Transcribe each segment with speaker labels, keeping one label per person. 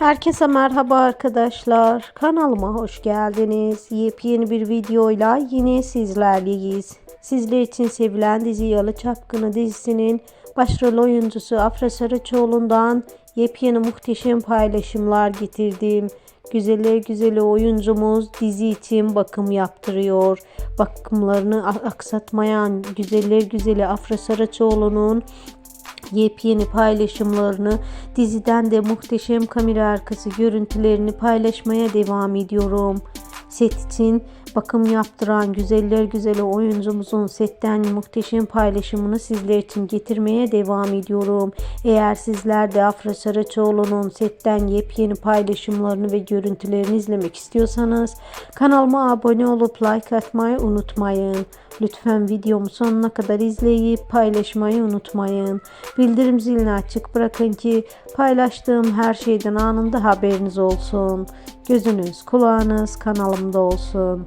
Speaker 1: Herkese merhaba arkadaşlar. Kanalıma hoş geldiniz. Yepyeni bir videoyla yine sizlerleyiz. Sizler için sevilen dizi Yalı Çapkını dizisinin başrol oyuncusu Afra Saraçoğlu'ndan yepyeni muhteşem paylaşımlar getirdim. Güzeller güzeli oyuncumuz dizi için bakım yaptırıyor. Bakımlarını aksatmayan güzeller güzeli Afra Saraçoğlu'nun yepyeni paylaşımlarını, diziden de muhteşem kamera arkası görüntülerini paylaşmaya devam ediyorum. Set için bakım yaptıran güzeller güzeli oyuncumuzun setten muhteşem paylaşımını sizler için getirmeye devam ediyorum. Eğer sizler de Afra Saraçoğlu'nun setten yepyeni paylaşımlarını ve görüntülerini izlemek istiyorsanız kanalıma abone olup like atmayı unutmayın. Lütfen videomu sonuna kadar izleyip paylaşmayı unutmayın. Bildirim zilini açık bırakın ki paylaştığım her şeyden anında haberiniz olsun. Gözünüz kulağınız kanalımda olsun.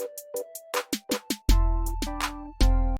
Speaker 1: Thank you.